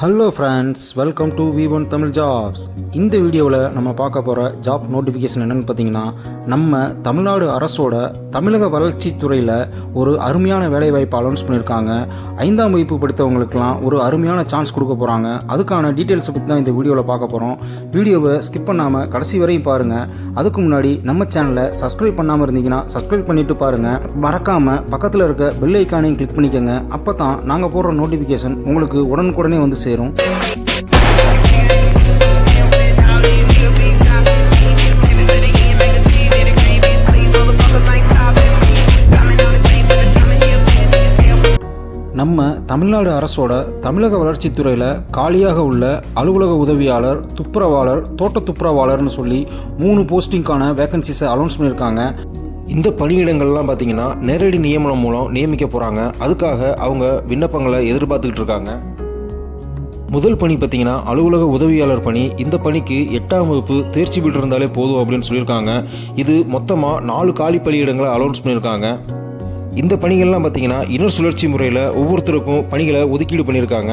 Hello friends welcome to V one Tamil jobs இந்த வீடியோவில் நம்ம பார்க்க போகிற ஜாப் நோட்டிஃபிகேஷன் என்னென்னு பார்த்தீங்கன்னா நம்ம தமிழ்நாடு அரசோட தமிழக வளர்ச்சித்துறையில் ஒரு அருமையான வேலைவாய்ப்பு அலௌன்ஸ் பண்ணியிருக்காங்க. ஐந்தாம் வகுப்பு படித்தவங்களுக்கெல்லாம் ஒரு அருமையான சான்ஸ் கொடுக்க போகிறாங்க அதுக்கான டீட்டெயில்ஸை பற்றி தான் இந்த வீடியோவில் பார்க்க போகிறோம் வீடியோவை ஸ்கிப் பண்ணாமல் கடைசி வரையும் பாருங்கள் அதுக்கு முன்னாடி நம்ம சேனலை சப்ஸ்கிரைப் பண்ணாமல் இருந்தீங்கன்னா சப்ஸ்கிரைப் பண்ணிட்டு பாருங்கள் மறக்காமல் பக்கத்தில் இருக்க பெல் ஐக்கானையும் கிளிக் பண்ணிக்கோங்க. அப்போ தான் நாங்கள் போடுற நோட்டிஃபிகேஷன் உங்களுக்கு உடனுக்குடனே வந்து சேரும். நம்ம தமிழ்நாடு அரசோட தமிழக வளர்ச்சித்துறையில் காலியாக உள்ள அலுவலக உதவியாளர் துப்புரவாளர் தோட்ட துப்புரவாளர்னு சொல்லி மூணு போஸ்டிங்க்கான வேகன்சிஸை அனௌன்ஸ் பண்ணியிருக்காங்க. இந்த பணியிடங்கள்லாம் பார்த்தீங்கன்னா நேரடி நியமனம் மூலம் நியமிக்க போகிறாங்க அதுக்காக அவங்க விண்ணப்பங்களை எதிர்பார்த்துக்கிட்டு இருக்காங்க. முதல் பணி பார்த்தீங்கன்னா அலுவலக உதவியாளர் பணி. இந்த பணிக்கு எட்டாம் வகுப்பு தேர்ச்சி பெற்று இருந்தாலே போதும் அப்படின்னு சொல்லியிருக்காங்க. இது மொத்தமாக நாலு காலி பணியிடங்களை அலௌன்ஸ் பண்ணியிருக்காங்க. இந்த பணிகள்லாம் பார்த்தீங்கன்னா இன சுழற்சி முறையில் ஒவ்வொருத்தருக்கும் பணிகளை ஒதுக்கீடு பண்ணியிருக்காங்க.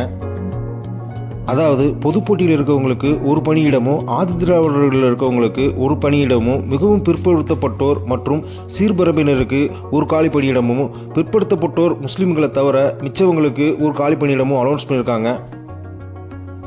அதாவது பொதுப்போட்டியில் இருக்கவங்களுக்கு ஒரு பணியிடமும் ஆதிதிராவிடர்களில் இருக்கவங்களுக்கு ஒரு பணியிடமும் மிகவும் பிற்படுத்தப்பட்டோர் மற்றும் சீர்பரம்பினருக்கு ஒரு காலி பணியிடமும் பிற்படுத்தப்பட்டோர் முஸ்லீம்களை தவிர மிச்சவங்களுக்கு ஒரு காலி பணியிடமும் அலௌன்ஸ் பண்ணியிருக்காங்க.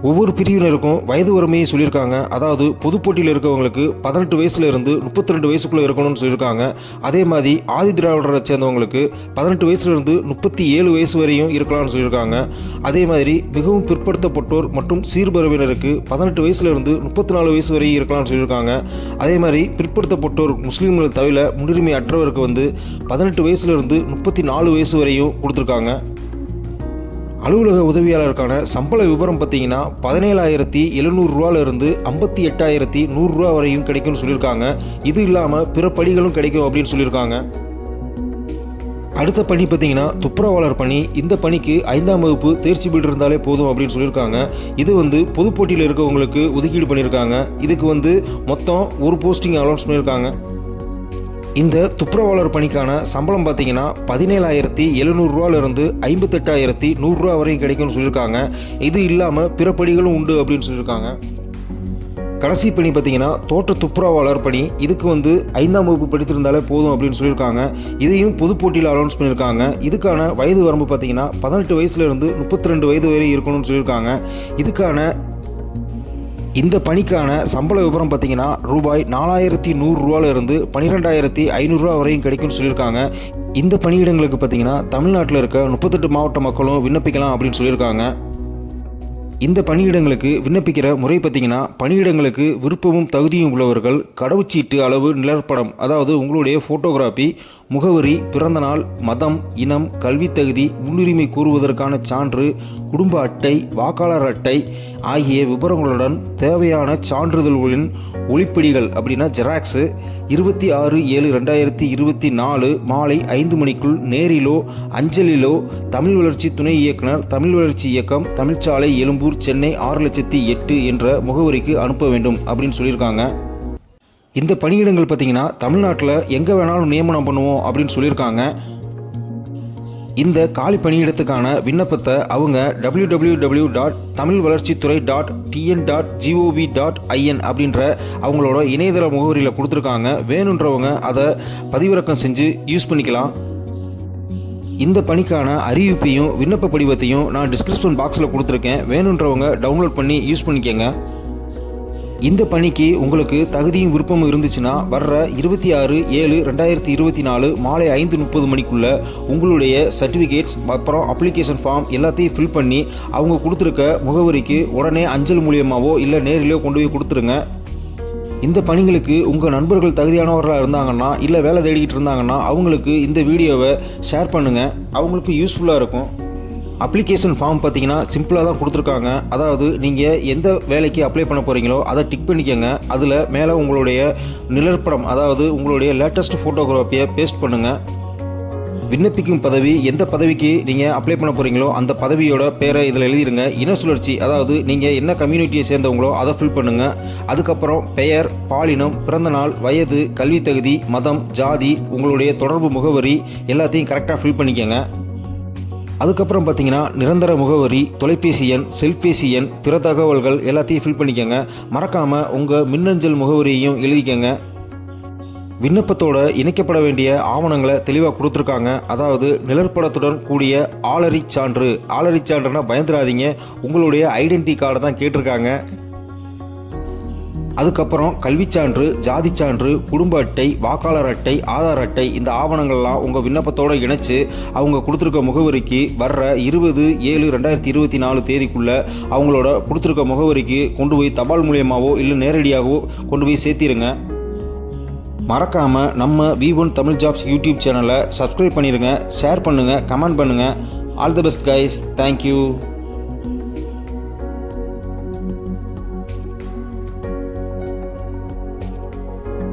ஒவ்வொரு பிரிவினருக்கும் வயது வறுமையை சொல்லியிருக்காங்க. அதாவது பொதுப்போட்டியில் இருக்கவங்களுக்கு பதினெட்டு வயசுல இருந்து முப்பத்தி ரெண்டு வயசுக்குள்ளே இருக்கணும்னு சொல்லியிருக்காங்க. அதே மாதிரி ஆதி திராவிடரை சேர்ந்தவங்களுக்கு பதினெட்டு வயசுல இருந்து முப்பத்தி ஏழு வயசு வரையும் இருக்கலாம்னு சொல்லியிருக்காங்க. அதே மாதிரி மிகவும் பிற்படுத்தப்பட்டோர் மற்றும் சீர்பரவினருக்கு பதினெட்டு வயசுல இருந்து முப்பத்தி நாலு வயசு வரையும் இருக்கலாம்னு சொல்லியிருக்காங்க. அதே மாதிரி பிற்படுத்தப்பட்டோர் முஸ்லீம்கள் தவிர முன்னுரிமை அற்றவருக்கு வந்து பதினெட்டு வயசுல இருந்து முப்பத்தி நாலு வயசு வரையும் கொடுத்துருக்காங்க. அலுவலக உதவியாளருக்கான சம்பள விவரம் பார்த்தீங்கன்னா பதினேழாயிரத்தி எழுநூறுரூவாலேருந்து ஐம்பத்தி எட்டாயிரத்தி நூறுரூவா வரையும் கிடைக்கும்னு சொல்லியிருக்காங்க. இது இல்லாமல் பிற படிகளும் கிடைக்கும் அப்படின்னு சொல்லியிருக்காங்க. அடுத்த பணி பார்த்தீங்கன்னா துப்புரவாளர் பணி. இந்த பணிக்கு ஐந்தாம் வகுப்பு தேர்ச்சி பெற்று இருந்தாலே போதும் அப்படின்னு சொல்லியிருக்காங்க. இது வந்து பொதுப்போட்டியில் இருக்கவங்களுக்கு ஒதுக்கீடு பண்ணியிருக்காங்க. இதுக்கு வந்து மொத்தம் ஒரு போஸ்டிங் அனௌன்ஸ் பண்ணியிருக்காங்க. இந்த துப்புரவாளர் பணிக்கான சம்பளம் பார்த்தீங்கன்னா பதினேழாயிரத்தி எழுநூறுவாலிருந்து ஐம்பத்தெட்டாயிரத்தி நூறுரூவா வரையும் கிடைக்கும்னு சொல்லியிருக்காங்க. இது இல்லாமல் பிற படிகளும் உண்டு அப்படின்னு சொல்லியிருக்காங்க. கடைசி பணி பார்த்தீங்கன்னா தோட்ட துப்புரவாளர் பணி. இதுக்கு வந்து ஐந்தாம் வகுப்பு படித்திருந்தாலே போதும் அப்படின்னு சொல்லியிருக்காங்க. இதையும் பொது போட்டியில் அனௌன்ஸ் பண்ணியிருக்காங்க. இதுக்கான வயது வரம்பு பார்த்தீங்கன்னா பதினெட்டு வயசுலேருந்து முப்பத்தி ரெண்டு வயது வரை இருக்கணும்னு சொல்லியிருக்காங்க. இதுக்கான இந்த பணிக்கான சம்பள விவரம் பார்த்தீங்கன்னா ரூபாய் நாலாயிரத்தி நூறுரூவாலேருந்து பன்னிரெண்டாயிரத்தி ஐநூறுரூவா வரையும் கிடைக்கும்னு சொல்லியிருக்காங்க. இந்த பணியிடங்களுக்கு பார்த்தீங்கன்னா தமிழ்நாட்டில் இருக்க முப்பத்தெட்டு மாவட்ட மக்களும் விண்ணப்பிக்கலாம் அப்படின்னு சொல்லியிருக்காங்க. இந்த பணியிடங்களுக்கு விண்ணப்பிக்கிற முறை பார்த்தீங்கன்னா பணியிடங்களுக்கு விருப்பமும் தகுதியும் உள்ளவர்கள் கடவுச்சீட்டு அளவு நிலப்படம் அதாவது உங்களுடைய ஃபோட்டோகிராஃபி முகவரி பிறந்தநாள் மதம் இனம் கல்வித் தகுதி முன்னுரிமை கூறுவதற்கான சான்று குடும்ப அட்டை வாக்காளர் அட்டை ஆகிய விவரங்களுடன் தேவையான சான்றிதழ்களின் ஒளிப்படிகள் அப்படின்னா ஜெராக்ஸு இருபத்தி ஆறு ஏழு ரெண்டாயிரத்தி இருபத்தி நாலு மாலை ஐந்து மணிக்குள் நேரிலோ அஞ்சலிலோ தமிழ் வளர்ச்சி துணை இயக்குனர் தமிழ் வளர்ச்சி இயக்கம் தமிழ்ச்சாலை எலும்பு திருப்பூர் சென்னை ஆறு லட்சத்தி எட்டு என்ற முகவரிக்கு அனுப்ப வேண்டும் அப்படின்னு சொல்லியிருக்காங்க. இந்த பணியிடங்கள் பார்த்தீங்கன்னா தமிழ்நாட்டில் எங்கே வேணாலும் நியமனம் பண்ணுவோம் அப்படின்னு சொல்லியிருக்காங்க. இந்த காலி பணியிடத்துக்கான விண்ணப்பத்தை அவங்க W W W dot Tamil வளர்ச்சித்துறை dot TN dot GOV dot IN அப்படின்ற அவங்களோட இணையதள முகவரியில் கொடுத்துருக்காங்க. வேணுன்றவங்க அதை பதிவிறக்கம் செஞ்சு யூஸ் பண்ணிக்கலாம். இந்த பணிக்கான அறிவிப்பையும் விண்ணப்ப படிவத்தையும் நான் டிஸ்கிரிப்ஷன் பாக்ஸில் கொடுத்துருக்கேன். வேணுன்றவங்க டவுன்லோட் பண்ணி யூஸ் பண்ணிக்கோங்க. இந்த பணிக்கு உங்களுக்கு தகுதியும் விருப்பமும் இருந்துச்சுன்னா வர்ற இருபத்தி ஆறு ஏழு ரெண்டாயிரத்தி இருபத்தி நாலு மாலை ஐந்து முப்பது மணிக்குள்ள உங்களுடைய சர்டிஃபிகேட்ஸ் அப்புறம் அப்ளிகேஷன் ஃபார்ம் எல்லாத்தையும் ஃபில் பண்ணி அவங்க கொடுத்துருக்க முகவரிக்கு உடனே அஞ்சல் மூலியமாவோ இல்லை நேரிலையோ கொண்டு போய் கொடுத்துருங்க. இந்த பணிகளுக்கு உங்கள் நண்பர்கள் தகுதியானவர்களாக இருந்தாங்கன்னா இல்லை வேலை தேடிக்கிட்டு இருந்தாங்கன்னா அவங்களுக்கு இந்த வீடியோவை ஷேர் பண்ணுங்கள் அவங்களுக்கு யூஸ்ஃபுல்லாக இருக்கும். அப்ளிகேஷன் ஃபார்ம் பார்த்தீங்கன்னா சிம்பிளாக தான் கொடுத்துருக்காங்க. அதாவது நீங்கள் எந்த வேலைக்கு அப்ளை பண்ண போகிறீங்களோ அதை டிக் பண்ணிக்கோங்க. அதில் மேலே உங்களுடைய நிழற்படம் அதாவது உங்களுடைய லேட்டஸ்ட் ஃபோட்டோகிராஃபியை பேஸ்ட் பண்ணுங்கள் விண்ணப்பிக்கும் பதவி எந்த பதவிக்கு நீங்கள் அப்ளை பண்ண போகிறீங்களோ அந்த பதவியோட பேரை இதில் எழுதிருங்க. இன சுழற்சி அதாவது நீங்கள் என்ன கம்யூனிட்டியை சேர்ந்தவங்களோ அதை ஃபில் பண்ணுங்கள் அதுக்கப்புறம் பெயர் பாலினம் பிறந்தநாள் வயது கல்வி தகுதி மதம் ஜாதி உங்களுடைய தொடர்பு முகவரி எல்லாத்தையும் கரெக்டாக ஃபில் பண்ணிக்கோங்க. அதுக்கப்புறம் பார்த்தீங்கன்னா நிரந்தர முகவரி தொலைபேசி எண் செல்பேசி எண் பிற தகவல்கள் எல்லாத்தையும் ஃபில் பண்ணிக்கோங்க. மறக்காமல் உங்கள் மின்னஞ்சல் முகவரியையும் எழுதிக்கங்க. விண்ணப்பத்தோட இணைக்கப்பட வேண்டிய ஆவணங்களை தெளிவாக கொடுத்துருக்காங்க. அதாவது நிழற்படத்துடன் கூடிய ஆளறி சான்று. ஆளறி சான்றுனா பயந்துடாதீங்க. உங்களுடைய ஐடென்டி கார்டை தான் கேட்டிருக்காங்க. அதுக்கப்புறம் கல்விச் சான்று ஜாதி சான்று குடும்ப அட்டை வாக்காளர் அட்டை ஆதார் அட்டை இந்த ஆவணங்கள்லாம் உங்கள் விண்ணப்பத்தோடு இணைச்சு அவங்க கொடுத்துருக்க முகவரிக்கு வர்ற இருபது ஏழு ரெண்டாயிரத்தி இருபத்தி நாலு தேதிக்குள்ளே அவங்களோட கொடுத்துருக்க முகவரிக்கு கொண்டு போய் தபால் மூலியமாகவோ இல்லை நேரடியாகவோ கொண்டு போய் சேர்த்திருங்க. மறக்காமல் நம்ம V one Tamil jobs YouTube சேனலை சப்ஸ்கிரைப் பண்ணிடுங்க ஷேர் பண்ணுங்கள் கமெண்ட் பண்ணுங்கள் all the best guys thank you